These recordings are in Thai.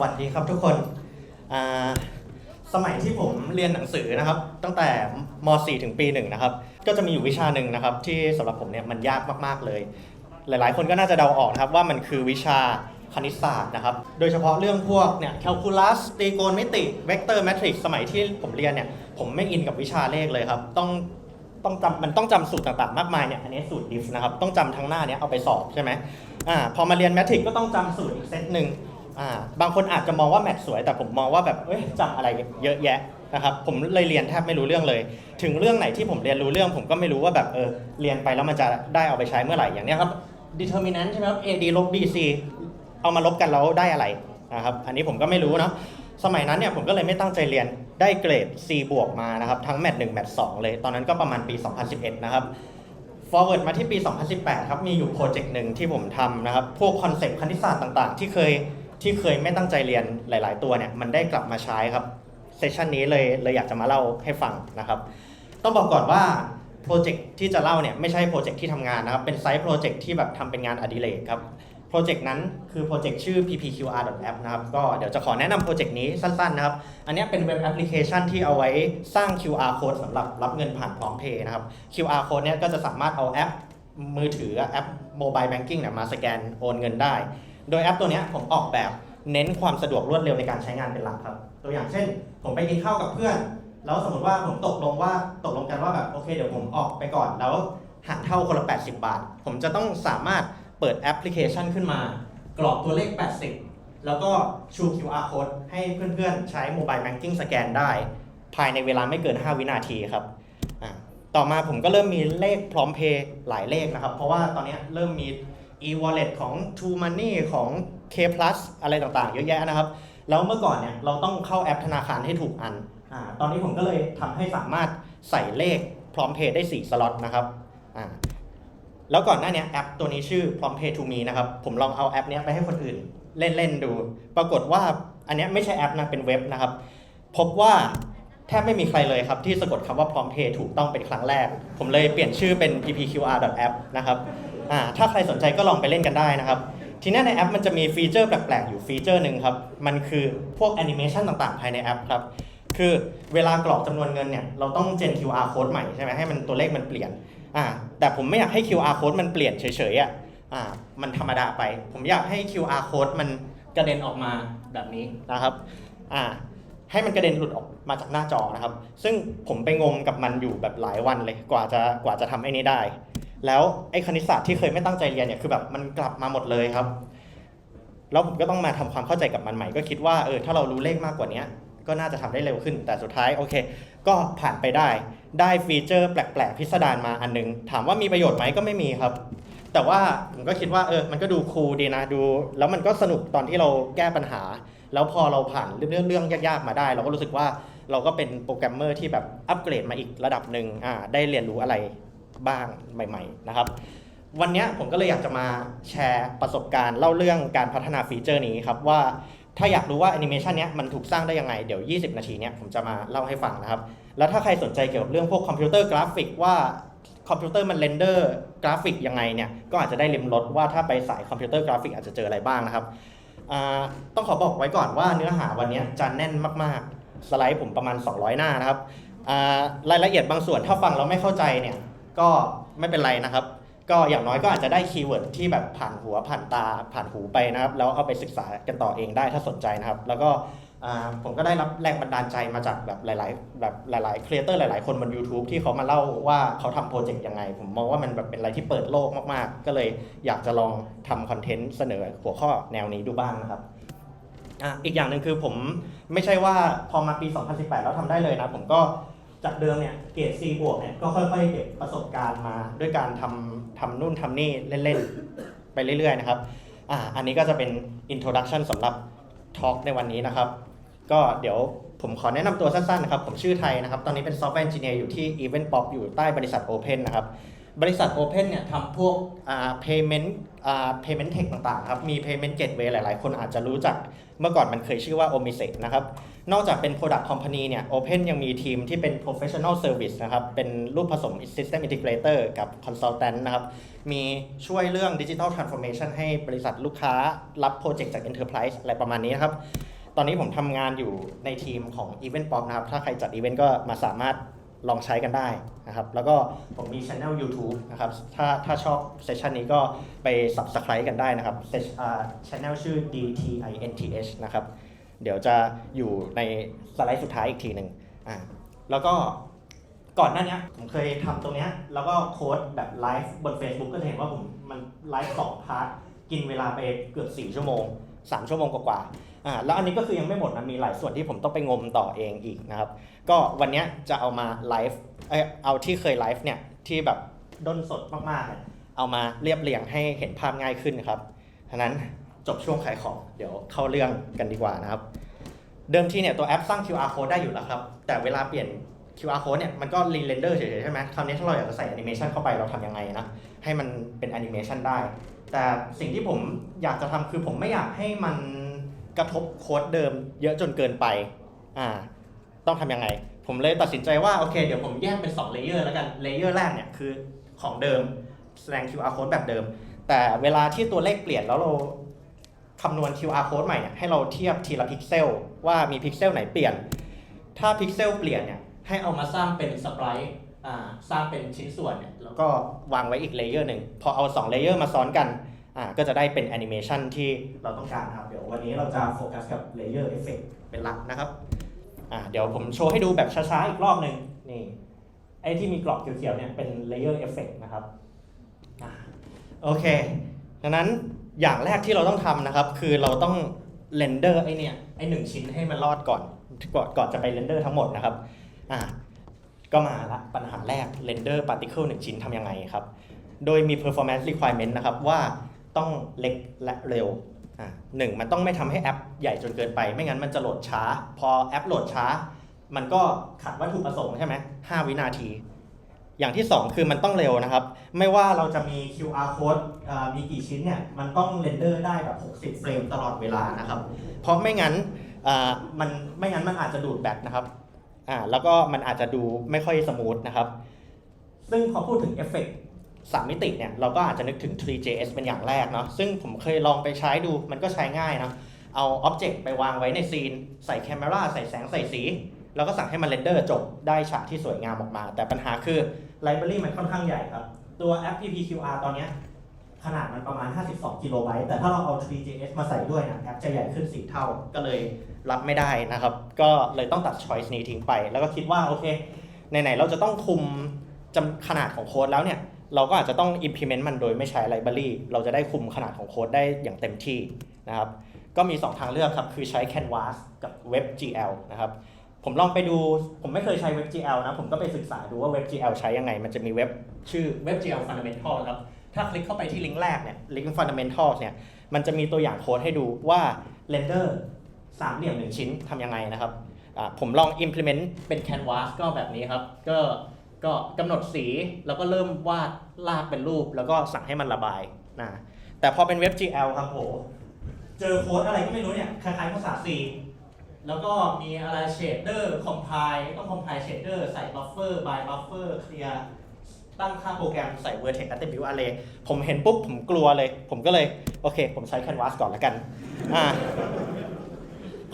วัสดีครับทุกคนอ่าสมัยที่ผมเรียนหนังสือนะครับ ตั้งแต่ม .4 ถึงปีหนึ่งนะครับ ก็จะมีอยู่วิชาหนึ่งนะครับ ที่สำหรับผมเนี่ยมันยากมากๆเลย หลายๆ คนก็น่าจะเดาออกนะครับว่ามันคือวิชาคณิตศาสตร์นะครับ โดยเฉพาะเรื่องพวกเนี่ยแคลคูลัสตรีโกณมิติเวกเตอร์แมทริกสมัยที่ผมเรียนเนี่ยผมไม่อินกับวิชาเลขเลยครับ ต้องต้องจำมันต้องจำสูตรต่างๆ มากมายเนี่ยอันนี้สูตรดิฟนะครับต้องจำทั้งหน้าเนี้ยเอาไปสอบใช่ไหมอ่าพอมาเรียนแมทริกก็ต้องจำสูตรอีกเซตหนึ่ง อ่าบางคนอาจจะมองว่าแมทสวย แต่ผมมองว่าแบบเอ้ยจำอะไรเยอะแยะนะครับผมเลยเรียนแทบไม่รู้เรื่องเลย ถึงเรื่องไหนที่ผมเรียนรู้เรื่อง ผมก็ไม่รู้ว่าแบบเออเรียนไปแล้วมันจะได้เอาไปใช้เมื่อไหร่อย่างเนี้ยครับ determinant ใช่ไหมครับ AD ลบ BC เอามาลบกันแล้วได้อะไรนะครับอันนี้ผมก็ไม่รู้เนาะสมัยนั้นเนี่ยผมก็เลยไม่ตั้งใจเรียนได้เกรด C บวกมานะครับทั้งแมท1แมท2เลย ตอนนั้นก็ประมาณปี 2011 นะครับ forward มาที่ปี 2018 ครับมีอยู่โปรเจกต์หนึ่งที่ผมทำนะครับ พวกคอนเซปต์คณิตศาสตร์ต่างๆ ที่เคย ที่เคยไม่ตั้งใจเรียนหลาย ๆ ตัวเนี่ยมันได้กลับมาใช้ครับเซสชันนี้เลยเลยอยากจะมาเล่าให้ฟังนะครับ ต้องบอกก่อนว่าโปรเจกต์ที่จะเล่าเนี่ยไม่ใช่โปรเจกต์ที่ทำงานนะครับ เป็นไซต์โปรเจกต์ที่แบบทำเป็นงานอดิเรกครับโปรเจกต์นั้นคือโปรเจกต์ชื่อ ppqr.app นะครับ ก็เดี๋ยวจะขอแนะนำโปรเจกต์นี้สั้นๆนะครับ อันนี้เป็นเว็บแอปพลิเคชันที่เอาไว้สร้าง QR code สำหรับรับเงินผ่านพร้อมเพย์นะครับ QR code เนี้ยก็จะสามารถเอาแอปมือถือแอป Mobile Banking เนี่ยมาสแกนโอนเงินได้ โดยแอปตัวนี้ผมออกแบบเน้นความสะดวกรวดเร็วในการใช้งานเป็นหลักครับ ตัวอย่างเช่น ผมไปกินข้าวกับเพื่อน แล้วสมมติว่าผมตกลงว่าตกลงกันว่าแบบโอเคเดี๋ยวผมออกไปก่อนแล้วหักเท่าคนละ 80 บาท ผมจะต้องสามารถเปิดแอปพลิเคชันขึ้นมา กรอกตัวเลข 80 แล้วก็ชู QR code ให้เพื่อนๆ ใช้ Mobile Banking สแกนได้ ภายในเวลาไม่เกิน 5 วินาทีครับ ต่อมาผมก็เริ่มมีเลขพร้อมเพย์หลายเลขนะครับ เพราะว่าตอนนี้เริ่มมี e-wallet ของ True Money ของ K Plus อะไรต่างๆ เยอะแยะนะครับ แล้วเมื่อก่อนเนี่ยเราต้องเข้าแอปธนาคารให้ถูกอันอาตอนนี้ผมก็เลยทำให้สามารถใส่เลขพร้อมเพย์ได้ 4 สล็อตนะครับอ่าแล้วก่อนหน้านี้แอปตัวนี้ชื่อ Prom Pay to Me นะครับ ผมลองเอาแอปนี้ไปให้คนอื่นเล่นๆดู ปรากฏว่าอันนี้ไม่ใช่แอปนะเป็นเว็บนะครับ พบว่าแทบไม่มีใครเลยครับ ที่สะกดคำว่า Prom Pay ถูกต้องเป็นครั้งแรก ผมเลยเปลี่ยนชื่อเป็น ppqr.app นะครับ อ่าถ้าใครสนใจก็ลองไปเล่นกันได้นะครับ ทีนี้ในแอปมันจะมีฟีเจอร์แปลกๆ อยู่ฟีเจอร์หนึ่งครับ มันคือพวกแอนิเมชันต่างๆ ภายในแอปครับ คือเวลากรอกจำนวนเงินเนี่ยเราต้องเจน QR code ใหม่ใช่ไหมให้มันตัวเลขมันเปลี่ยนอ่าแต่ผมไม่อยากให้ QR code มันเปลี่ยนเฉยๆอะอ่ามันธรรมดาไป ผมอยากให้ QR code มันกระเด็นออกมาแบบนี้นะครับอ่า ให้มันกระเด็นหลุดออกมาจากหน้าจอนะครับ ซึ่งผมไปงมกับมันอยู่แบบหลายวันเลยกว่าจะกว่าจะทำไอ้นี้ได้ แล้วไอ้คณิตศาสตร์ที่เคยไม่ตั้งใจเรียนเนี่ยคือแบบมันกลับมาหมดเลยครับ แล้วผมก็ต้องมาทำความเข้าใจกับมันใหม่ ก็คิดว่าเออถ้าเรารู้เลขมากกว่านี้ก็น่าจะทำได้เร็วขึ้น แต่สุดท้ายโอเค ก็ผ่านไปได้ ได้ฟีเจอร์แปลกๆพิสดารมาอันนึง ถามว่ามีประโยชน์ไหมก็ไม่มีครับ แต่ว่าผมก็คิดว่าเออมันก็ดูคูลดีนะดู แล้วมันก็สนุกตอนที่เราแก้ปัญหา แล้วพอเราผ่านเรื่องเรื่องยากๆมาได้ เราก็รู้สึกว่าเราก็เป็นโปรแกรมเมอร์ที่แบบอัปเกรดมาอีกระดับหนึ่งอ่าได้เรียนรู้อะไรบ้างใหม่ ๆ นะครับ วันนี้ผมก็เลยอยากจะมาแชร์ประสบการณ์เล่าเรื่องการพัฒนาฟีเจอร์นี้ครับว่าถ้าอยากรู้ว่าแอนิเมชันนี้มันถูกสร้างได้ยังไง เดี๋ยว 20 นาทีเนี้ยผมจะมาเล่าให้ฟังนะครับ แล้วถ้าใครสนใจเกี่ยวกับเรื่องพวกคอมพิวเตอร์กราฟิกว่าคอมพิวเตอร์มันเรนเดอร์กราฟิกยังไงเนี่ยก็อาจจะได้เล็มรถว่าถ้าไปสายคอมพิวเตอร์กราฟิกอาจจะเจออะไรบ้างนะครับ ต้องขอบอกไว้ก่อนว่าเนื้อหาวันนี้จะแน่นมากๆ สไลด์ผมประมาณ 200 หน้านะครับรายละเอียดบางส่วนถ้าฟังแล้วไม่เข้าใจเนี่ยก็ไม่เป็นไรนะครับ ก็อย่างน้อยก็อาจจะได้คีย์เวิร์ดที่แบบผ่านหัวผ่านตาผ่านหูไปนะครับ แล้วเอาไปศึกษากันต่อเองได้ถ้าสนใจนะครับ แล้วก็ ผมก็ได้รับแรงบันดาลใจมาจากแบบหลาย ๆ แบบหลายๆครีเอเตอร์หลาย ๆ คนบน YouTube ที่เขามาเล่าว่าเขาทำโปรเจกต์ยังไง ผมมองว่ามันแบบเป็นอะไรที่เปิดโลกมาก ๆ ก็เลยอยากจะลองทำคอนเทนต์เสนอหัวข้อแนวนี้ดูบ้างนะครับอะอีกอย่างหนึ่งคือผมไม่ใช่ว่าพอมาปี 2018 แล้วทำได้เลยนะ ผมก็จากเดิมเนี่ยเกรด C บวกเนี่ยก็ค่อย ๆ เก็บประสบการณ์มาด้วยการทำทำนู่นทำนี่เล่น ๆ ไปเรื่อย ๆ นะครับอ่าอันนี้ก็จะเป็น introduction สำหรับ talk ในวันนี้นะครับ ก็เดี๋ยวผมขอแนะนำตัวสั้นๆนะครับ ผมชื่อไทยนะครับ ตอนนี้เป็น software engineer อยู่ที่ Event Pop อยู่ใต้บริษัท Open นะครับ บริษัท Open เนี่ยทำพวกอ่า payment อ่า payment tech ต่างๆครับ มี payment gateway หลายๆ คนอาจจะรู้จัก เมื่อก่อนมันเคยชื่อว่า Omise นะครับ นอกจากเป็น product company เนี่ย Open ยังมีทีมที่เป็น professional service นะครับ เป็นรูปผสม system integrator กับ consultant นะครับ มีช่วยเรื่อง digital transformation ให้บริษัทลูกค้ารับโปรเจกต์จาก enterprise อะไรประมาณนี้นะครับ ตอนนี้ผมทำงานอยู่ในทีมของ Event Pop นะครับ ถ้าใครจัดอีเวนต์ก็มาสามารถลองใช้กันได้นะครับ แล้วก็ผมมีช anel YouTube นะครับ ถ้าถ้าชอบเซสชันนี้ก็ไป subscribe กันได้นะครับเซสช anel ชื่อ DTINTH นะครับ เดี๋ยวจะอยู่ในสไลด์สุดท้ายอีกทีหนึ่งอ่าแล้วก็ก่อนหน้าเนี้ยผมเคยทำตรงเนี้ยแล้วก็โค้ดแบบไลฟ์บน Facebook ก็จะเห็นว่าผมมันไลฟ์สองพาร์ทกินเวลาไปเกือบ 4 ชั่วโมง 3 ชั่วโมงกว่าๆ อ่าแล้วอันนี้ก็คือยังไม่หมดนะมีหลายส่วนที่ผมต้องไปงมต่อเองอีกนะครับ ก็วันนี้จะเอามาไลฟ์เอ้ยเอาที่เคยไลฟ์เนี่ยที่แบบด้นสดมากๆเนี่ยเอามาเรียบเรียงให้เห็นภาพง่ายขึ้นครับฉะนั้นจบช่วงขายของเดี๋ยวเข้าเรื่องกันดีกว่านะครับ เดิมทีเนี่ยตัวแอปสร้าง QR code ได้อยู่แล้วครับ แต่เวลาเปลี่ยน QR code เนี่ยมันก็รีเรนเดอร์เฉยๆใช่ไหมคราวนี้ถ้าเราอยากจะใส่แอนิเมชันเข้าไปเราทำยังไงนะให้มันเป็นแอนิเมชันได้ แต่สิ่งที่ผมอยากจะทำคือผมไม่อยากให้มัน กระทบโค้ดเดิมเยอะจนเกินไปอ่าต้องทำยังไง ผมเลยตัดสินใจว่าโอเคเดี๋ยวผมแยกเป็น2เลเยอร์แล้วกันเลเยอร์แรกเนี่ยคือของเดิมแสดง QR code แบบเดิม แต่เวลาที่ตัวเลขเปลี่ยนแล้วเราคำนวณ QR code ใหม่เนี่ยให้เราเทียบทีละพิกเซลว่ามีพิกเซลไหนเปลี่ยน ถ้าพิกเซลเปลี่ยนเนี่ยให้เอามาสร้างเป็นสปรายสร้างเป็นชิ้นส่วนเนี่ยแล้วก็วางไว้อีกเลเยอร์หนึ่งพอเอา2เลเยอร์มาซ้อนกัน อ่าก็จะได้เป็นแอนิเมชันที่เราต้องการครับ เดี๋ยววันนี้เราจะโฟกัสกับเลเยอร์เอฟเฟกเป็นหลักนะครับอ่าเดี๋ยวผมโชว์ให้ดูแบบช้าๆ อีกรอบหนึ่งนี่ไอ้ที่มีกรอบเขียวๆเนี่ยเป็นเลเยอร์เอฟเฟกนะครับอ่าโอเคดังนั้นอย่างแรกที่เราต้องทำนะครับ คือเราต้องเรนเดอร์ไอเนี่ยไอหนึ่งชิ้นให้มันรอดก่อนก่อนก่อนจะไปเรนเดอร์ทั้งหมดนะครับอ่าก็มาละปัญหาแรกเรนเดอร์พาร์ติเคิลหนึ่งชิ้นทำยังไงครับ โดยมี performance requirement นะครับว่า ต้องเล็กและเร็วอ่าหนึ่งมันต้องไม่ทำให้แอปใหญ่จนเกินไป ไม่งั้นมันจะโหลดช้า พอแอปโหลดช้า มันก็ขัดวัตถุประสงค์ใช่ไหมห้าวินาที อย่างที่ 2 คือมันต้องเร็วนะครับ ไม่ว่าเราจะมี QR code อ่อมีกี่ชิ้นเนี่ย มันต้องเรนเดอร์ได้แบบ 60 เฟรมตลอดเวลานะครับ เพราะไม่งั้นอ่ามันไม่งั้นมันอาจจะดูดแบตนะครับอ่าแล้วก็มันอาจจะดูไม่ค่อยสมูทนะครับ ซึ่งพอพูดถึงเอฟเฟกต์ สามมิติเนี่ยเราก็อาจจะนึกถึง 3JS เป็นอย่างแรกเนาะซึ่งผมเคยลองไปใช้ดูมันก็ใช้ง่ายนะเอาอ็อบเจกต์ไปวางไว้ในซีน ใส่แคม e ราใส่แสงใส่สี แล้วก็สั่งให้มันเรนเดอร์จบได้ฉากที่สวยงามออกมา แต่ปัญหาคือไลบรารีมันค่อนข้างใหญ่ครับ ตัวแอป PPQR ตอนเนี้ยขนาดมันประมาณ 52 กิโลไบต์แต่ถ้าเราเอา 3JS มาใส่ด้วยนะแอปจะใหญ่ขึ้น4เท่าก็เลยรับไม่ได้นะครับ ก็เลยต้องตัด choice นี้ทิ้งไป แล้วก็คิดว่าโอเคไหนๆเราจะต้องคุมจำขนาดของโค้ดแล้วเนี่ย เราก็อาจจะต้อง implement มันโดยไม่ใช้ไลบรารีเราจะได้คุมขนาดของโค้ดได้อย่างเต็มที่นะครับ ก็มี 2 ทางเลือกครับ คือใช้ Canvas กับ WebGL นะครับ ผมลองไปดู ผมไม่เคยใช้ WebGL นะ ผมก็ไปศึกษาดูว่า WebGL ใช้ยังไง มันจะมีเว็บชื่อ WebGL Fundamental ครับ ถ้าคลิกเข้าไปที่ลิงก์แรกเนี่ย ลิงก์ Fundamental เนี่ย มันจะมีตัวอย่างโค้ดให้ดูว่า render สามเหลี่ยมหนึ่งชิ้นทำยังไงนะครับอ่าผมลอง implement เป็น Canvas ก็แบบนี้ครับ ก็ ก็กำหนดสีแล้วก็เริ่มวาดลากเป็นรูป แล้วก็สั่งให้มันระบายนะแต่พอเป็น WebGL ครับโหเจอโค้ดอะไรก็ไม่รู้เนี่ยคล้ายๆภาษา C แล้วก็มีอะไรเชดเดอร์คอมไพล์ต้องคอมไพล์เชดเดอร์ใส่บัฟเฟอร์บายบัฟเฟอร์เคลียร์ตั้งค่าโปรแกรมใส่ vertex attribute array ผมเห็นปุ๊บผมกลัวเลย ผมก็เลย โอเค ผมใช้ canvas ก่อนแล้วกันอ่า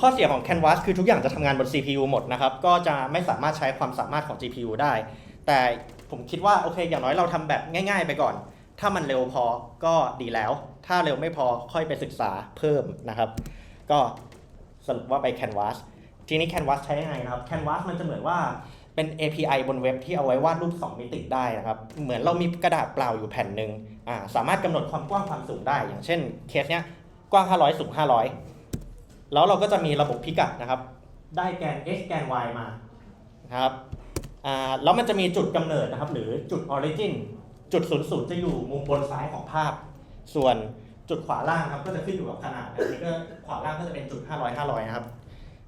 ข้อเสียของ canvas คือทุกอย่างจะทำงานบน CPU หมดนะครับ ก็จะไม่สามารถใช้ความสามารถของ GPU ได้ แต่ผมคิดว่าโอเค อย่างน้อยเราทำแบบง่าย ๆ ไปก่อน ถ้ามันเร็วพอก็ดีแล้ว ถ้าเร็วไม่พอค่อยไปศึกษาเพิ่มนะครับ ก็สรุปว่าไป Canvas ทีนี้ Canvas ใช้ยังไงนะครับ Canvas มันจะเหมือนว่าเป็น API บนเว็บที่เอาไว้วาดรูป 2 มิติได้นะครับ เหมือนเรามีกระดาษเปล่าอยู่แผ่นหนึ่งอ่าสามารถกำหนดความกว้างความสูงได้ อย่างเช่นเคสเนี้ยกว้าง 500 สูง 500 แล้วเราก็จะมีระบบพิกัดนะครับ ได้แกน x แกน y มานะครับ แล้วมันจะมีจุดกำเนิดนะครับ หรือจุด origin จุด00จะอยู่มุมบนซ้ายของภาพ ส่วนจุดขวาล่างครับก็จะขึ้นอยู่กับขนาดอันนี้ก็ขวาล่างก็จะเป็นจุด 500 500นะครับ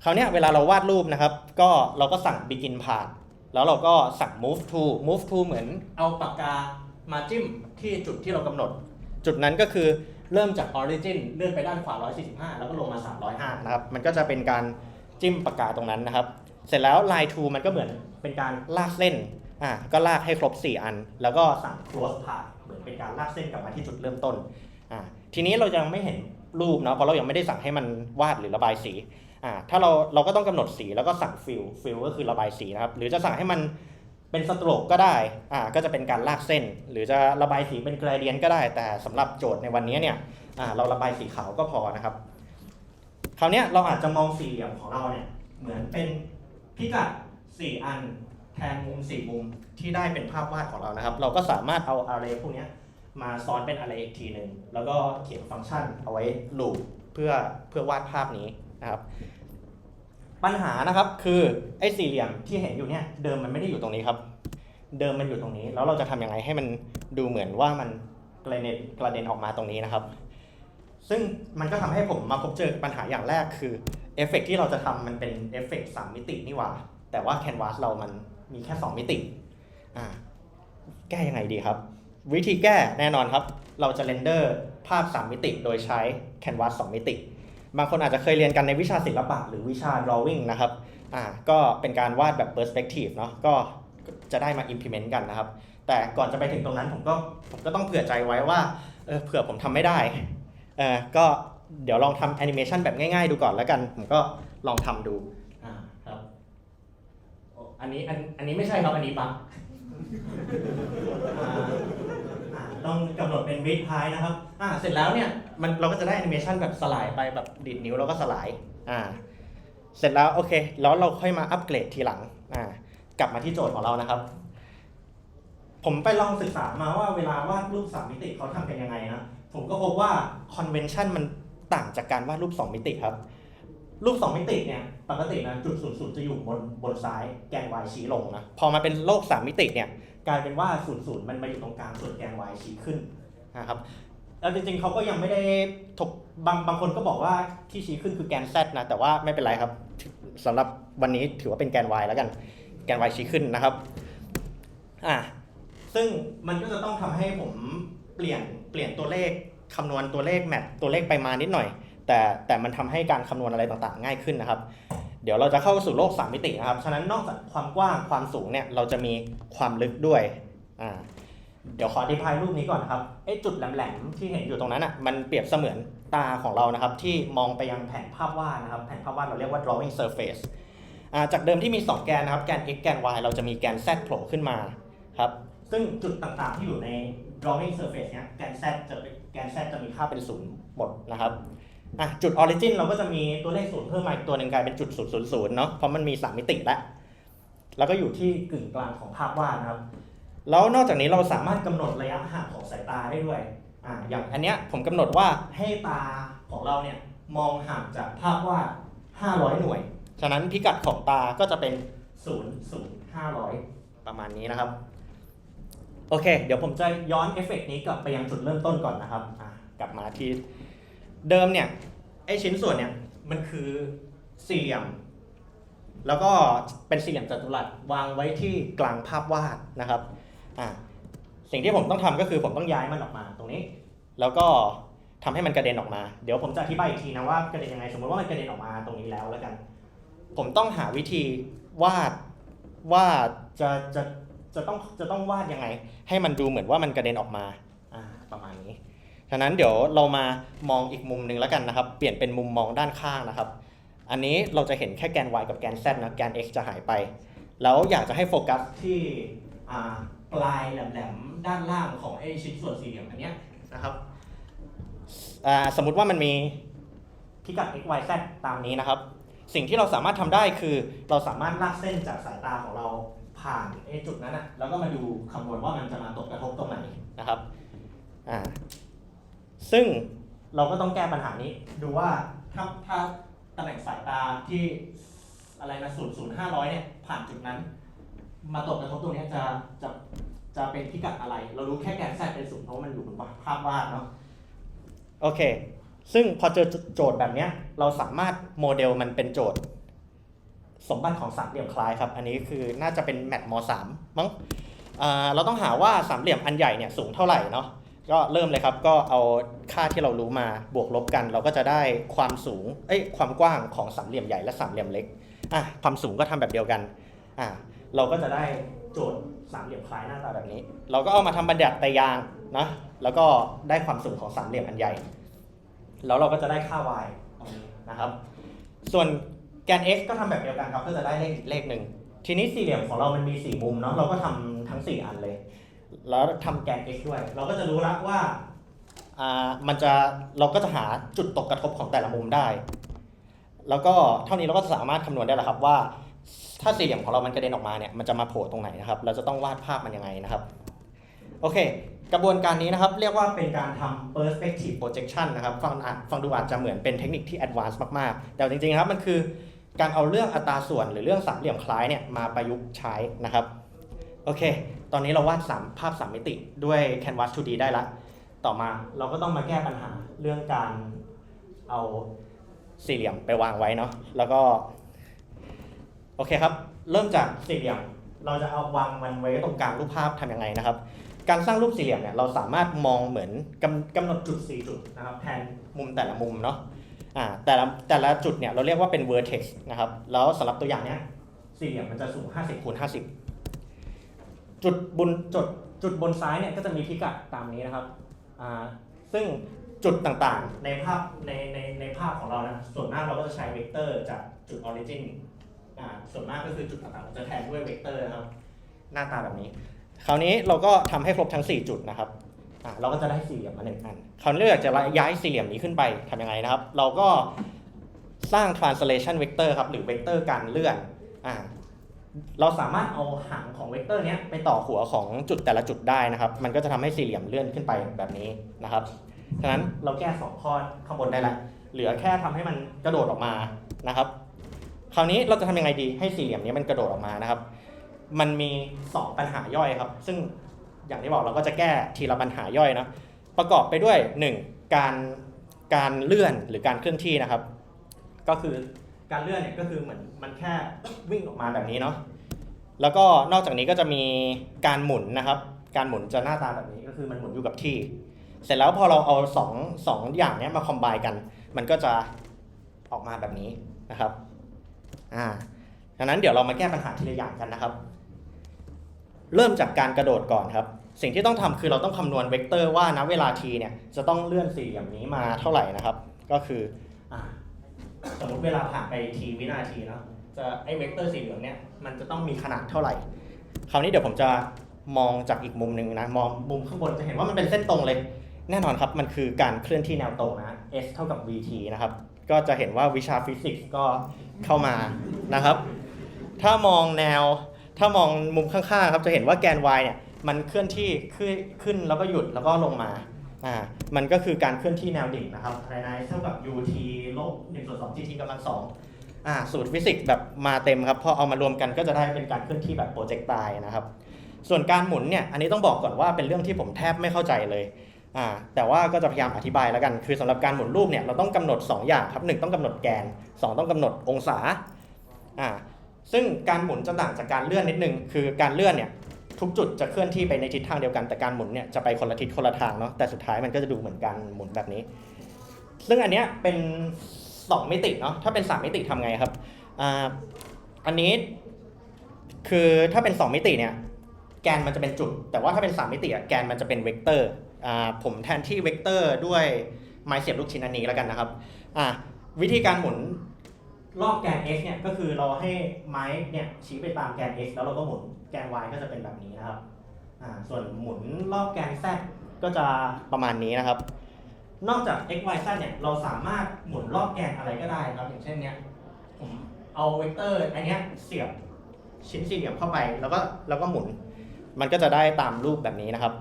คราวนี้เวลาเราวาดรูปนะครับ ก็เราก็สั่ง begin ผ่านแล้วเราก็สั่ง move to move to เหมือนเอาปากกามาจิ้มที่จุดที่เรากำหนด จุดนั้นก็คือเริ่มจาก origin เลื่อนไปด้านขวา 145 แล้วก็ลงมา 305 นะครับ มันก็จะเป็นการจิ้มปากกาตรงนั้นนะครับ เสร็จแล้ว line to มันก็เหมือนเป็นการลากเส้นอ่าก็ลากให้ครบ 4 อัน แล้วก็สั่ง close path เหมือนเป็นการลากเส้นกลับมาที่จุดเริ่มต้นอ่าทีนี้เรายังไม่เห็นรูปเนาะเพราะเรายังไม่ได้สั่งให้มันวาดหรือระบายสีอ่าถ้าเราเราก็ต้องกำหนดสีแล้วก็สั่งฟิลฟิลก็คือระบายสีนะครับหรือจะสั่งให้มันเป็นสโตรกก็ได้อ่าก็จะเป็นการลากเส้น หรือจะระบายสีเป็น gradient ก็ได้ แต่สำหรับโจทย์ในวันนี้เนี่ยอ่าเราระบายสีขาวก็พอนะครับคราวนี้เราอาจจะมองสี่เหลี่ยมของเราเนี่ยเหมือนเป็น พิกัด 4 อันแทนมุม 4 มุมที่ได้เป็นภาพวาดของเรานะครับ เราก็สามารถเอา array พวกนี้มาซ้อนเป็น array อีกทีหนึ่งแล้วก็เขียนฟังก์ชันเอาไว้ loop เพื่อเพื่อวาดภาพนี้นะครับ ปัญหานะครับคือไอ้สี่เหลี่ยมที่เห็นอยู่เนี่ยเดิมมันไม่ได้อยู่ตรงนี้ครับ เดิมมันอยู่ตรงนี้ แล้วเราจะทำยังไงให้มันดูเหมือนว่ามันกระเด็นกระเด็นออกมาตรงนี้นะครับ ซึ่งมันก็ทำให้ผมมาพบเจอปัญหาอย่างแรกคือ เอฟเฟกต์ที่เราจะทำมันเป็นเอฟเฟกต์สามมิตินี่หว่า แต่ว่าแคนวาสเรามันมีแค่ 2 มิติอ่าแก้ยังไงดีครับ วิธีแก้แน่นอนครับ เราจะเรนเดอร์ภาพ 3 มิติ โดยใช้แคนวาส2มิติ บางคนอาจจะเคยเรียนกันในวิชาศิลปะหรือวิชา drawing นะครับอ่าก็เป็นการวาดแบบ perspective เนาะก็จะได้มา implement กันนะครับ แต่ก่อนจะไปถึงตรงนั้นผมก็ผมก็ต้องเผื่อใจไว้ว่าเออเผื่อผมทำไม่ได้เออก็ เดี๋ยวลองทำแอนิเมชันแบบง่ายๆดูก่อนแล้วกัน ผมก็ลองทำดูอ่าครับโอ้อันนี้อันอันนี้ไม่ใช่ครับอันนี้ปั๊บอ่าอ่าต้องกำหนดเป็นวิดท้ายนะครับอ่าเสร็จแล้วเนี่ยมันเราก็จะได้แอนิเมชันแบบสลายไปแบบดีดนิ้วแล้วก็สลายอ่าเสร็จแล้วโอเค แล้วเราค่อยมาอัปเกรดทีหลังอ่ากลับมาที่โจทย์ของเรานะครับ ผมไปลองศึกษามาว่าเวลาวาดรูปสามมิติเขาทำกันยังไงนะผมก็พบว่าคอนเวนชันมัน ต่างจากการวาดรูป 2 มิติครับ รูป 2 มิติเนี่ยปกตินะจุดศูนย์ศูนย์จะอยู่บนบนซ้ายแกน y ชี้ลงนะพอมาเป็นโลก 3 มิติเนี่ยกลายเป็นว่าศูนย์ศูนย์มันมาอยู่ตรงกลางส่วนแกน y ชี้ขึ้นนะครับแล้วจริงๆเขาก็ยังไม่ได้ถกบางบางคนก็บอกว่าที่ชี้ขึ้นคือแกน z นะแต่ว่าไม่เป็นไรครับสำหรับวันนี้ถือว่าเป็นแกน y แล้วกันแกน y ชี้ขึ้นนะครับอ่าซึ่งมันก็จะต้องทำให้ผมเปลี่ยนเปลี่ยนตัวเลข คำนวณตัวเลขแมทตัวเลขไปมานิดหน่อย แต่แต่มันทำให้การคำนวณอะไรต่างๆ ง่ายขึ้นนะครับ เดี๋ยวเราจะเข้าสู่โลก 3 มิตินะครับ ฉะนั้นนอกจากความกว้างความสูงเนี่ยเราจะมีความลึกด้วยอ่าเดี๋ยวขออธิบายรูปนี้ก่อนนะครับไอ้จุดแหลมๆที่เห็นอยู่ตรงนั้นอะมันเปรียบเสมือนตาของเรานะครับ ที่มองไปยังแผ่นภาพวาดนะครับ แผ่นภาพวาดเราเรียกว่า drawing surface อ่าจากเดิมที่มี 2 แกนนะครับ แกน x แกน y เราจะมีแกน z โผล่ขึ้นมาครับ ซึ่งจุดต่างๆที่อยู่ใน drawing surface เนี้ยแกน z จะเป็นแกน z จะมีค่าเป็นศูนย์หมดนะครับอะจุด origin เราก็จะมีตัวเลขศูนย์เพิ่มมาอีกตัวหนึ่งกลายเป็นจุดศูนย์ศูนย์ศูนย์เนาะเพราะมันมี3มิติแล้วแล้วก็อยู่ที่กึ่งกลางของภาพวาดนะครับ แล้วนอกจากนี้เราสามารถกำหนดระยะห่างของสายตาได้ด้วยอ่าอย่างอันเนี้ยผมกำหนดว่าให้ตาของเราเนี่ยมองห่างจากภาพวาด500 หน่วย ฉะนั้นพิกัดของตาก็จะเป็น0 0 500 ประมาณนี้นะครับ โอเค เดี๋ยวผมจะย้อนเอฟเฟกต์นี้กลับไปยังจุดเริ่มต้นก่อนนะครับกลับมาที่เดิมเนี่ยไอชิ้นส่วนเนี่ยมันคือสี่เหลี่ยม แล้วก็เป็นสี่เหลี่ยมจัตุรัสวางไว้ที่กลางภาพวาดนะครับอะสิ่งที่ผมต้องทำก็คือผมต้องย้ายมันออกมาตรงนี้ แล้วก็ทำให้มันกระเด็นออกมา เดี๋ยวผมจะอธิบายอีกทีนะว่ากระเด็นยังไง สมมติว่ามันกระเด็นออกมาตรงนี้แล้วแล้วกัน ผมต้องหาวิธีวาดว่าจะจะ จะต้องจะต้องวาดยังไง ให้มันดูเหมือนว่ามันกระเด็นออกมาอ่าประมาณนี้ฉะนั้นเดี๋ยวเรามามองอีกมุมหนึ่งแล้วกันนะครับ เปลี่ยนเป็นมุมมองด้านข้างนะครับ อันนี้เราจะเห็นแค่แกน y กับแกน z นะแกน x จะหายไป แล้วอยากจะให้โฟกัสที่ปลายแหลมๆด้านล่างของไอชิ้นส่วนสี่เหลี่ยมอันเนี้ยนะครับสมมุติว่ามันมีพิกัด x y z ตามนี้นะครับ สิ่งที่เราสามารถทำได้คือเราสามารถลากเส้นจากสายตาของเรา ผ่านไอ้จุดนั้นนะแล้วก็มาดูคำนวณว่ามันจะมาตกกระทบตรงไหนนะครับอ่าซึ่งเราก็ต้องแก้ปัญหานี้ ดูว่าถ้าถ้าตำแหน่งสายตาที่อะไรนะศูนย์ศูนย์ห้าร้อยเนี่ยผ่านจุดนั้น มาตกกระทบตรงนี้จะจะจะเป็นพิกัดอะไร เรารู้แค่แกนแซดเป็นศูนย์เพราะมันอยู่บนภาพวาดเนาะโอเค ซึ่งพอเจอโจทย์แบบนี้เราสามารถโมเดลมันเป็นโจทย์ สมบัติของสามเหลี่ยมคล้ายครับ อันนี้คือน่าจะเป็นแมทมสามมั้งเราต้องหาว่าสามเหลี่ยมอันใหญ่เนี่ยสูงเท่าไหร่เนาะก็เริ่มเลยครับก็เอาค่าที่เรารู้มาบวกลบกัน เราก็จะได้ความสูงเอ้ยความกว้างของสามเหลี่ยมใหญ่และสามเหลี่ยมเล็กอะความสูงก็ทำแบบเดียวกันอ่าเราก็จะได้โจทย์สามเหลี่ยมคล้ายหน้าตาแบบนี้ เราก็เอามาทำบัญญัติตรยางนะแล้วก็ได้ความสูงของสามเหลี่ยมอันใหญ่ แล้วเราก็จะได้ค่า y ตรงนี้นะครับ ส่วน แกน x ก็ทำแบบเดียวกันครับก็จะได้เลขอีกเลขหนึ่งทีนี้สี่เหลี่ยมของเรามันมีสี่มุมเนาะเราก็ทำทั้งสี่อันเลย แล้วทำแกน x ด้วย เราก็จะรู้ล้วว่าอ่ามันจะเราก็จะหาจุดตกกระทบของแต่ละมุมได้ แล้วก็เท่านี้เราก็สามารถคำนวณได้แล้วครับว่าถ้าสี่เหลี่ยมของเรามันกระเด็นออกมาเนี่ยมันจะมาโผล่ตรงไหนนะครับ เราจะต้องวาดภาพมันยังไงนะครับโอเค กระบวนการนี้นะครับเรียกว่าเป็นการทำ perspective projection นะครับฟังฟังดูอาจจะเหมือนเป็นเทคนิคที่ advanced มาก ๆ แต่จริง ๆ ครับมันคือ การเอาเรื่องอัตราส่วนหรือเรื่องสามเหลี่ยมคล้ายเนี่ยมาประยุกต์ใช้นะครับโอเค ตอนนี้เราวาดสามภาพสามมิติด้วย Canvas 2D ได้ละ ต่อมาเราก็ต้องมาแก้ปัญหาเรื่องการเอาสี่เหลี่ยมไปวางไว้เนาะ แล้วก็ โอเคครับ เริ่มจากสี่เหลี่ยม เราจะเอาวางมันไว้ตรงกลางรูปภาพทำยังไงนะครับ การสร้างรูปสี่เหลี่ยมเนี่ยเราสามารถมองเหมือนกำกำหนดจุดสี่จุดนะครับแทนมุมแต่ละมุมเนาะ อ่าแต่ละแต่ละจุดเนี่ยเราเรียกว่าเป็น vertex นะครับ แล้วสำหรับตัวอย่างเนี้ยสี่เหลี่ยมมันจะสูง 50คูณ50 จุดบนจุดจุดบนซ้ายเนี่ยก็จะมีพิกัดตามนี้นะครับอ่าซึ่งจุดต่างๆในภาพในในในภาพของเรานะส่วนมากเราก็จะใช้เวกเตอร์จากจุดออริจินอ่าส่วนมากก็คือจุดต่างๆเราจะแทนด้วยเวกเตอร์นะครับ หน้าตาแบบนี้ คราวนี้เราก็ทำให้ครบทั้ง 4 จุดนะครับ เราก็จะได้สี่เหลี่ยมมาหนึ่งอันคราวนี้เราอยากจะย้ายสี่เหลี่ยมนี้ขึ้นไปทำยังไงนะครับ เราก็สร้าง translation vector ครับ หรือเวกเตอร์การเลื่อนอ่าเราสามารถเอาหางของเวกเตอร์นี้ไปต่อหัวของจุดแต่ละจุดได้นะครับ มันก็จะทำให้สี่เหลี่ยมเลื่อนขึ้นไปแบบนี้นะครับ ฉะนั้นเราแก้สองข้อข้างบนได้ละเหลือแค่ทำให้มันกระโดดออกมานะครับ คราวนี้เราจะทำยังไงดีให้สี่เหลี่ยมนี้มันกระโดดออกมานะครับ มันมี 2 ปัญหาย่อยครับ ซึ่ง อย่างที่บอกเราก็จะแก้ทีละปัญหาย่อยนะประกอบไปด้วย 1. การการเลื่อนหรือการเคลื่อนที่นะครับ ก็คือการเลื่อนเนี่ยก็คือเหมือนมันแค่วิ่งออกมาแบบนี้เนาะแล้วก็นอกจากนี้ก็จะมีการหมุนนะครับ การหมุนจะหน้าตาแบบนี้ก็คือมันหมุนอยู่กับที่ เสร็จแล้วพอเราเอาสองสองอย่างเนี้ยมาคอมไบกัน มันก็จะออกมาแบบนี้นะครับอ่าดังนั้นเดี๋ยวเรามาแก้ปัญหาทีละอย่างกันนะครับ เริ่มจากการกระโดดก่อนครับ สิ่งที่ต้องทำคือเราต้องคำนวณเวกเตอร์ว่าณเวลาทีเนี่ยจะต้องเลื่อนสี่เหลี่ยมนี้มาเท่าไหร่นะครับ ก็คืออสมมติเวลาผ่านไปทีวินาทีเนาะจะไอเวกเตอร์สี่เหลี่ยมเนี่ยมันจะต้องมีขนาดเท่าไหร่ คราวนี้เดี๋ยวผมจะมองจากอีกมุมหนึ่งนะมองมุมข้างบนจะเห็นว่ามันเป็นเส้นตรงเลย แน่นอนครับมันคือการเคลื่อนที่แนวตรงนะ s เท่ากับ vt นะครับก็จะเห็นว่าวิชาฟิสิกส์ก็เข้ามานะครับ ถ้ามองแนวถ้ามองมุมข้างๆครับจะเห็นว่าแกน y เนี่ย มันเคลื่อนที่ขึ้นขึ้นแล้วก็หยุดแล้วก็ลงมาอ่ามันก็คือการเคลื่อนที่แนวดิ่งนะครับภายในเท่ากับ ut ลบ1ส่วน2 gt กำลังสองอ่าสูตรฟิสิกส์แบบมาเต็มครับพอเอามารวมกันก็จะได้เป็นการเคลื่อนที่แบบโปรเจกต์ไตนะครับส่วนการหมุนเนี่ยอันนี้ต้องบอกก่อนว่าเป็นเรื่องที่ผมแทบไม่เข้าใจเลยอ่าแต่ว่าก็จะพยายามอธิบายแล้วกัน คือสำหรับการหมุนรูปเนี่ยเราต้องกำหนด 2 อย่างครับหนึ่งต้องกำหนดแกน 2 ต้องกำหนดองศาอ่าซึ่งการหมุนจะต่างจากการเลื่อนนิดนึง คือการเลื่อนเนี่ย ทุกจุดจะเคลื่อนที่ไปในทิศทางเดียวกันแต่การหมุนเนี่ยจะไปคนละทิศคนละทางเนาะแต่สุดท้ายมันก็จะดูเหมือนกันหมุนแบบนี้ ซึ่งอันเนี้ยเป็น 2 มิติเนาะถ้าเป็น 3 มิติทำไงครับอ่าอันนี้คือถ้าเป็น 2 มิติเนี่ยแกนมันจะเป็นจุด แต่ว่าถ้าเป็น 3 มิติอะแกนมันจะเป็นเวกเตอร์อ่าผมแทนที่เวกเตอร์ด้วยไม้เสียบลูกชิ้นอันนี้แล้วกันนะครับอ่าวิธีการหมุน รอบแกน x เนี่ยก็คือเราให้ไม้เนี่ยชี้ไปตามแกน x แล้วเราก็หมุนแกน y ก็จะเป็นแบบนี้นะครับอ่าส่วนหมุนรอบแกน z ก็จะประมาณนี้นะครับ นอกจาก x y z เนี่ยเราสามารถหมุนรอบแกนอะไรก็ได้ครับ อย่างเช่นเนี้ยผมเอาเวกเตอร์อันเนี้ยเสียบชิ้นสี่เหลี่ยมเข้าไปแล้วก็แล้วก็หมุน มันก็จะได้ตามรูปแบบนี้นะครับ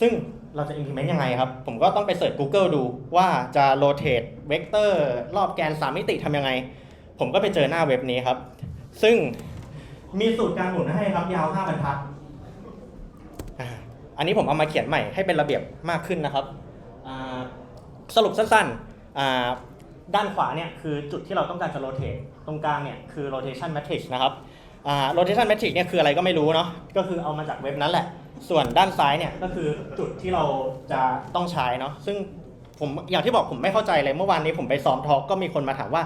ซึ่งเราจะ implement ยังไงครับ ผมก็ต้องไปเสิร์ช Google ดูว่าจะ rotate เวกเตอร์รอบแกน 3 มิติทำยังไง ผมก็ไปเจอหน้าเว็บนี้ครับ ซึ่งมีสูตรการหมุนให้ครับยาว5บรรทัดอันนี้ผมเอามาเขียนใหม่ให้เป็นระเบียบมากขึ้นนะครับ สรุปสั้นๆ ด้านขวาเนี่ยคือจุดที่เราต้องการจะ rotate ตรงกลางเนี่ยคือ rotation matrix นะครับ rotation matrix เนี่ยคืออะไรก็ไม่รู้เนาะ ก็คือเอามาจากเว็บนั้นแหละ ส่วนด้านซ้ายเนี่ยก็คือจุดที่เราจะต้องใช้เนาะ ซึ่งผมอย่างที่บอกผมไม่เข้าใจเลยเมื่อวานนี้ผมไปซ้อมทอล์กก็มีคนมาถามว่า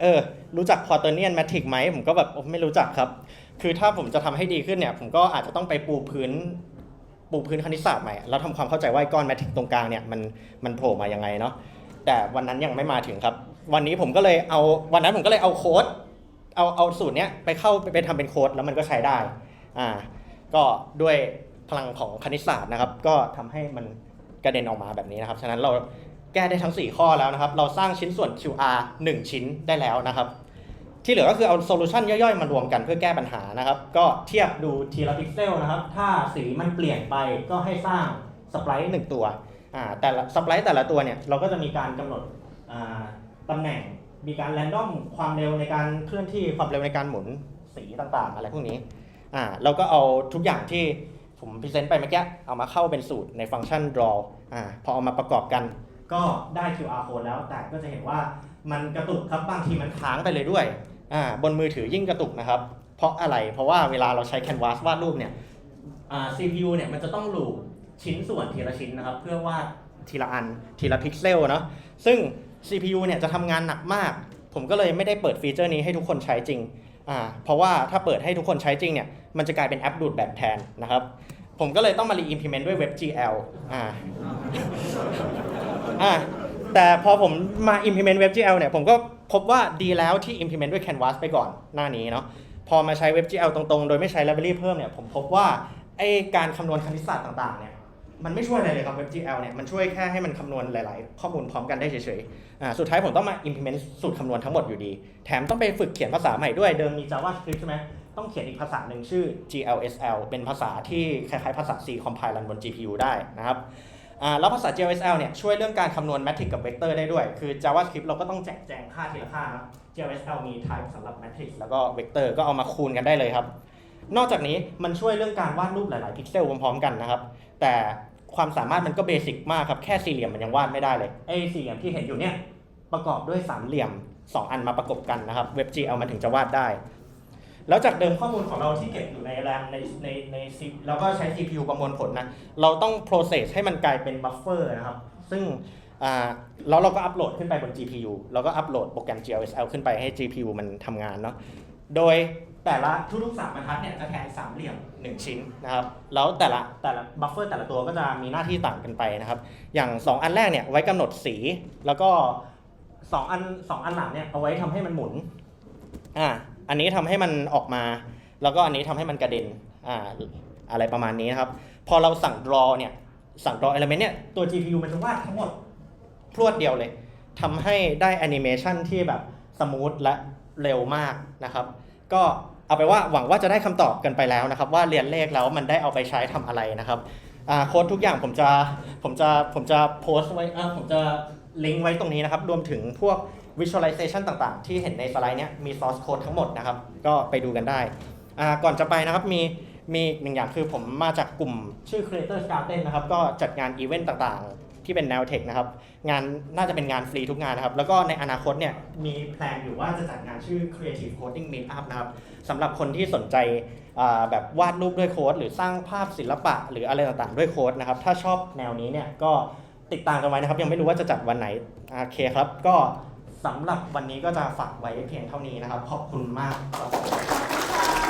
เออรู้จัก quaternion matrix ไหมผมก็แบบไม่รู้จักครับ คือถ้าผมจะทำให้ดีขึ้นเนี่ย ผมก็อาจจะต้องไปปูพื้นปูพื้นคณิตศาสตร์ใหม่แล้วทำความเข้าใจว่าก้อนแมทริกตรงกลางเนี่ยมันมันโผล่มายังไงเนาะแต่วันนั้นยังไม่มาถึงครับ วันนี้ผมก็เลยเอาวันนั้นผมก็เลยเอาโค้ดเอาเอาสูตรเนี้ยไปเข้าไปไปทำเป็นโค้ดแล้วมันก็ใช้ได้อ่าก็ด้วยพลังของคณิตศาสตร์นะครับ ก็ทำให้มันกระเด็นออกมาแบบนี้นะครับ ฉะนั้นเรา แก้ได้ทั้ง 4 ข้อแล้วนะครับ เราสร้างชิ้นส่วน QR 1 ชิ้นได้แล้วนะครับ ที่เหลือก็คือเอาโซลูชันย่อยๆ มารวมกันเพื่อแก้ปัญหานะครับ ก็เทียบดูทีละพิกเซลนะครับ ถ้าสีมันเปลี่ยนไปก็ให้สร้างสปรายหนึ่งตัวอ่าแต่ละสปรายแต่ละตัวเนี่ยเราก็จะมีการกำหนดอ่าตำแหน่ง มีการแรนดอมความเร็วในการเคลื่อนที่ความเร็วในการหมุนสีต่างๆ อะไรพวกนี้อ่าเราก็เอาทุกอย่างที่ผมพรีเซนต์ไปเมื่อกี้เอามาเข้าเป็นสูตรในฟังก์ชัน draw อ่าพอเอามาประกอบกัน ก็ได้ QR code แล้วแต่ก็จะเห็นว่ามันกระตุกครับบางทีมันค้างไปเลยด้วยอ่าบนมือถือยิ่งกระตุกนะครับ เพราะอะไรเพราะว่าเวลาเราใช้ Canvas วาดรูปเนี่ยอ่า CPU เนี่ยมันจะต้องลูปชิ้นส่วนทีละชิ้นนะครับ เพื่อวาดทีละอันทีละพิกเซลเนาะซึ่ง CPU เนี่ยจะทำงานหนักมาก ผมก็เลยไม่ได้เปิดฟีเจอร์นี้ให้ทุกคนใช้จริงอ่าเพราะว่าถ้าเปิดให้ทุกคนใช้จริงเนี่ยมันจะกลายเป็นแอปดูดแบบแทนนะครับ ผมก็เลยต้องมา re-implement ด้วย WebGL อ่า อะแต่พอผมมา implement WebGL เนี่ยผมก็พบว่าดีแล้วที่ implement ด้วย Canvas ไปก่อนหน้านี้เนาะพอมาใช้ WebGL ตรงๆ โดยไม่ใช้ library เพิ่มเนี่ยผมพบว่าไอการคำนวณคณิตศาสตร์ต่างๆเนี่ยมันไม่ช่วยอะไรเลยครับ WebGL เนี่ยมันช่วยแค่ให้มันคำนวณหลาย ๆ ข้อมูลพร้อมกันได้เฉยๆอ่าสุดท้ายผมต้องมา implement สูตรคำนวณทั้งหมดอยู่ดี แถมต้องไปฝึกเขียนภาษาใหม่ด้วยเดิมมี JavaScript ใช่ไหมต้องเขียนอีกภาษาหนึ่งชื่อ GLSL เป็นภาษาที่คล้ายๆภาษา C compile รันบน GPU ได้นะครับ แล้วภาษา GLSL เนี่ยช่วยเรื่องการคำนวณแมทริกกับเวกเตอร์ได้ด้วย คือ JavaScript เราก็ต้องแจกแจงค่าทีละค่านะ GLSL มี type สำหรับแมทริกแล้วก็เวกเตอร์ก็เอามาคูณกันได้เลยครับ นอกจากนี้มันช่วยเรื่องการวาดรูปหลาย ๆ พิกเซลพร้อม ๆ กันนะครับ แต่ความสามารถมันก็เบสิกมากครับ แค่สี่เหลี่ยมมันยังวาดไม่ได้เลยไอ้สี่เหลี่ยมที่เห็นอยู่เนี่ยประกอบด้วยสามเหลี่ยม 2 อันมาประกบกันนะครับ WebGL มันถึงจะวาดได้ แล้วจากเดิมข้อมูลของเราที่เก็บอยู่ใน RAM ในในใน C แล้วก็ใช้ CPU ประมวลผลนะ เราต้อง process ให้มันกลายเป็น buffer นะครับ ซึ่งอ่าแล้วเราก็อัปโหลดขึ้นไปบน GPU แล้วก็อัปโหลดโปรแกรม GLSL ขึ้นไปให้ GPU มันทำงานเนาะ โดยแต่ละทุกๆสามบรรทัดเนี่ยจะแทนสามเหลี่ยม1ชิ้นนะครับ แล้วแต่ละแต่ละบัฟเฟอร์แต่ละตัวก็จะมีหน้าที่ต่างกันไปนะครับ อย่าง 2 อันแรกเนี่ยไว้กำหนดสี แล้วก็ 2 อัน 2 อันหลังเนี่ยเอาไว้ทำให้มันหมุน อ่า อันนี้ทำให้มันออกมา แล้วก็อันนี้ทำให้มันกระเด็นอ่าอะไรประมาณนี้นะครับ พอเราสั่ง draw เนี่ยสั่ง draw element เนี่ยตัว GPU มันจะวาดทั้งหมดพรวดเดียวเลยทำให้ได้แอนิเมชันที่แบบสมูทและเร็วมากนะครับ ก็เอาไปว่าหวังว่าจะได้คำตอบกันไปแล้วนะครับ ว่าเรียนเลขแล้วมันได้เอาไปใช้ทำอะไรนะครับโค้ดทุกอย่างผมจะผมจะผมจะโพสต์ไว้ผมจะลิงก์ไว้ตรงนี้นะครับ รวมถึงพวก visualization ต่างๆ ที่เห็นในสไลด์เนี้ยมี source code ทั้งหมดนะครับ ก็ไปดูกันได้อ่าก่อนจะไปนะครับมีมีอีกหนึ่งอย่างคือผมมาจากกลุ่มชื่อ Creators Garden นะครับ ก็จัดงานอีเวนต์ต่างๆ ที่เป็นแนวเทคนะครับ งานน่าจะเป็นงานฟรีทุกงานนะครับ แล้วก็ในอนาคตเนี่ยมีแพลนอยู่ว่าจะจัดงานชื่อ Creative Coding Meetup นะครับสำหรับคนที่สนใจแบบวาดรูปด้วยโค้ด หรือสร้างภาพศิลปะ หรืออะไรต่างๆ ด้วยโค้ดนะครับ ถ้าชอบแนวนี้เนี่ยก็ติดตามกันไว้นะครับ ยังไม่รู้ว่าจะจัดวันไหนโอเคครับก็ สำหรับวันนี้ก็จะฝากไว้เพียงเท่านี้นะครับ ขอบคุณมากครับ